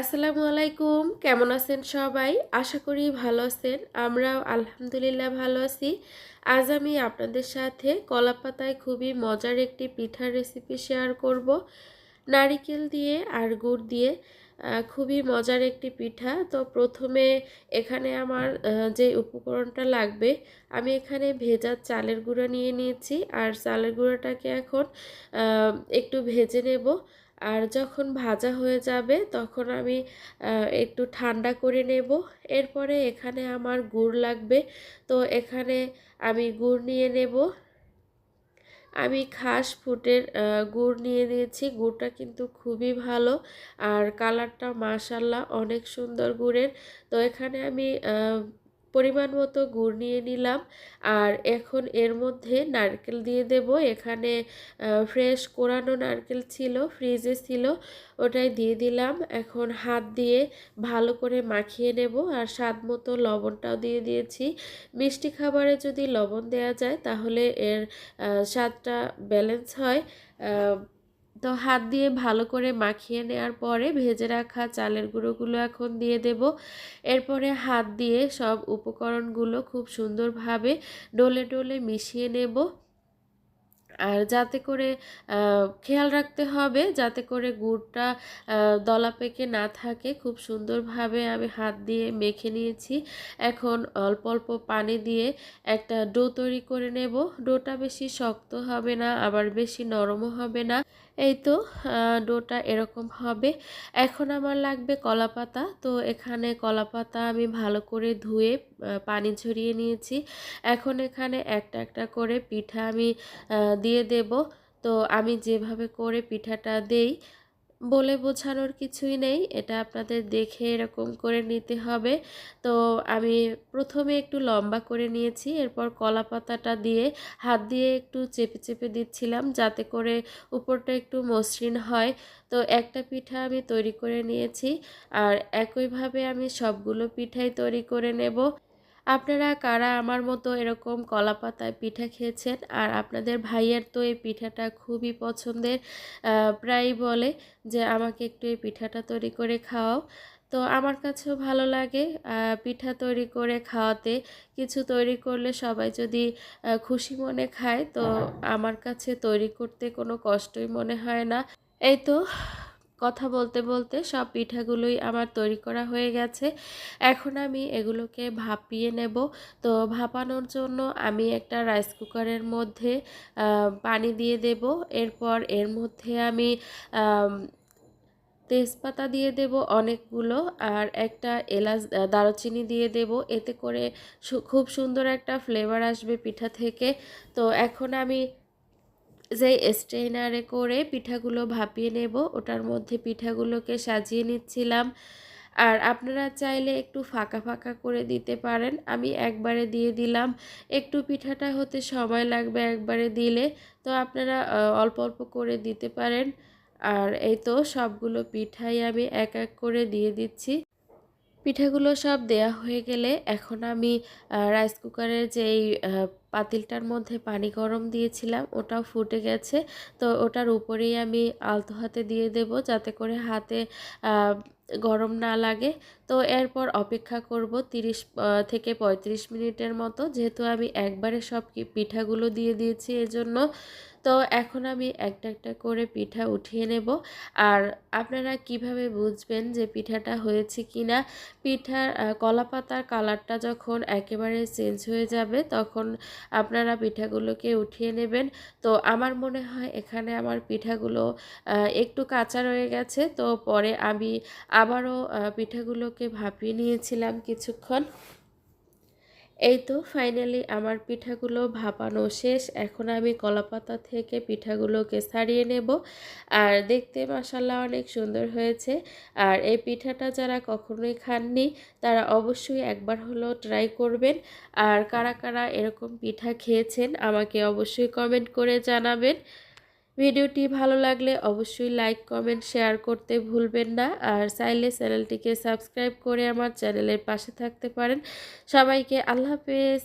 আসসালামু আলাইকুম। কেমন আছেন সবাই? আশা করি ভালো আছেন। আমরাও আলহামদুলিল্লাহ ভালো আছি। আজ আমি আপনাদের সাথে কলা পাতায় খুবই মজার একটি পিঠার রেসিপি শেয়ার করব। নারিকেল দিয়ে আর গুড় দিয়ে খুবই মজার একটি পিঠা। তো প্রথমে এখানে আমার যে উপকরণটা লাগবে, আমি এখানে ভেজা চালের গুঁড়া নিয়ে নিয়েছি। আর চালের গুঁড়াটাকে এখন একটু ভেজে নেব। আর যখন ভাজা হয়ে যাবে তখন আমি একটু ঠান্ডা করে নেব। এরপরে এখানে আমার গুড় লাগবে। তো এখানে আমি গুড় নিয়ে নেব। আমি খাস ফুটের গুড় নিয়ে নিয়েছি। গুড়টা কিন্তু খুবই ভালো। আর কালারটা মাশাল্লাহ অনেক সুন্দর গুড়ের। তো এখানে আমি পরিমাণ মতো গুড় নিয়ে নিলাম। আর এখন এর মধ্যে নারকেল দিয়ে দেব। এখানে ফ্রেশ কোরানো নারকেল ছিল ফ্রিজে ছিল, ওটাই দিয়ে দিলাম। এখন হাত দিয়ে ভালো করে মাখিয়ে নেব। আর স্বাদ মতো লবণটাও দিয়ে দিয়েছি। মিষ্টি খাবারে যদি লবণ দেওয়া যায়, তাহলে এর স্বাদটা ব্যালেন্স হয়। তো হাত দিয়ে ভালো করে মাখিয়ে নেওয়ার পরে ভেজে রাখা চালের গুঁড়োগুলো এখন দিয়ে দেব। এরপরে হাত দিয়ে সব উপকরণগুলো খুব সুন্দরভাবে ডলে ডলে মিশিয়ে নেব। আর যাতে করে খেয়াল রাখতে হবে যাতে করে গুড়টা দলা পেকে না থাকে। খুব সুন্দরভাবে আমি হাত দিয়ে মেখে নিয়েছি। এখন অল্প অল্প পানি দিয়ে একটা ডো তৈরি করে নেব। ডোটা বেশি শক্ত হবে না, আবার বেশি নরমও হবে না। এই তো ডোটা এরকম হবে। এখন আমার লাগবে কলা পাতা। তো এখানে কলা পাতা আমি ভালো করে ধুয়ে পানি ঝরিয়ে নিয়েছি। এখন এখানে একটা একটা করে পিঠা আমি দিয়ে দেব। তো আমি যেভাবে করে পিঠাটা দেই, বলে বোঝানোর কিছুই নেই। এটা আপনাদের দেখে এরকম করে নিতে হবে। তো আমি প্রথমে একটু লম্বা করে নিয়েছি, এরপর কলা পাতাটা দিয়ে হাত দিয়ে একটু চেপে চেপে দিচ্ছিলাম যাতে করে উপরটা একটু মসৃণ হয়। তো একটা পিঠা আমি তৈরি করে নিয়েছি, আর একইভাবে আমি সবগুলো পিঠাই তৈরি করে নেব। আপনারা কারা আমার মতো এরকম কলা পাতায় পিঠা খেয়েছেন? আর আপনাদের ভাইয়ের তো এই পিঠাটা খুবই পছন্দের। আহ, প্রায়ই বলে যে আমাকে একটু এই পিঠাটা তৈরি করে খাওয়াও। তো আমার কাছেও ভালো লাগে পিঠা তৈরি করে খাওয়াতে। কিছু তৈরি করলে সবাই যদি খুশি মনে খায় তো আমার কাছে তৈরি করতে কোনো কষ্টই মনে হয় না। এই তো কথা বলতে বলতে সব পিঠাগুলোই আমার তৈরি করা হয়ে গেছে। এখন আমি এগুলোকে ভাপিয়ে নেব। তো ভাপানোর জন্য আমি একটা রাইস কুকারের মধ্যে পানি দিয়ে দেব। এরপর এর মধ্যে আমি তেজপাতা দিয়ে দেব অনেকগুলো আর একটা এলাচ দারুচিনি দিয়ে দেব। এতে করে খুব সুন্দর একটা ফ্লেভার আসবে পিঠা থেকে। তো এখন আমি যে স্ট্রেনারে করে পিঠাগুলো ভাপিয়ে নেব, ওটার মধ্যে পিঠাগুলোকে সাজিয়ে নিচ্ছিলাম। আর আপনারা চাইলে একটু ফাঁকা ফাঁকা করে দিতে পারেন। আমি একবারে দিয়ে দিলাম। একটু পিঠাটা হতে সময় লাগবে একবারে দিলে। তো আপনারা অল্প অল্প করে দিতে পারেন। আর এই তো সবগুলো পিঠাই আমি এক এক করে দিয়ে দিচ্ছি। পিঠাগুলো সব দেয়া হয়ে গেলে এখন আমি রাইস কুকারের যেই পাতিলটার মধ্যে পানি গরম দিয়েছিলাম ওটাও ফুটে গেছে। তো ওটার উপরেই আমি আলতো হাতে দিয়ে দেব যাতে করে হাতে গরম না লাগে। তো এরপর অপেক্ষা করব তিরিশ আহ, থেকে পঁয়ত্রিশ মিনিটের মতো। যেহেতু আমি একবারে সব পিঠাগুলো দিয়ে দিয়েছি এজন্য। তো এখন আমি একটা একটা করে পিঠা উঠিয়ে নেব। আর আপনারা কীভাবে বুঝবেন যে পিঠাটা হয়েছে কিনা? পিঠার আহ, কলা পাতার কালারটা যখন একেবারে চেঞ্জ হয়ে যাবে তখন আপনারা পিঠাগুলোকে উঠিয়ে নেবেন। তো আমার মনে হয় এখানে আমার পিঠাগুলো একটু কাঁচা রয়ে গেছে। তো পরে আমি আবারও পিঠাগুলোকে ভাপিয়ে নিয়েছিলাম কিছুক্ষণ। এই তো ফাইনালি আমার পিঠাগুলো ভাপানো শেষ। এখন আমি কলাপাতা থেকে পিঠাগুলোকে সারিয়ে নেব। আর দেখতে মাসাল্লাহ অনেক সুন্দর হয়েছে। আর এই পিঠাটা যারা কখনোই খাননি, তারা অবশ্যই একবার হলেও ট্রাই করবেন। আর কারা কারা এরকম পিঠা খেয়েছেন, আমাকে অবশ্যই কমেন্ট করে জানাবেন। ভিডিওটি ভালো লাগলে অবশ্যই লাইক, কমেন্ট, শেয়ার করতে ভুলবেন না। আর চাইলে চ্যানেলটিকে সাবস্ক্রাইব করে আমার চ্যানেলের পাশে থাকতে পারেন। সবাইকে আল্লাহ হাফেজ।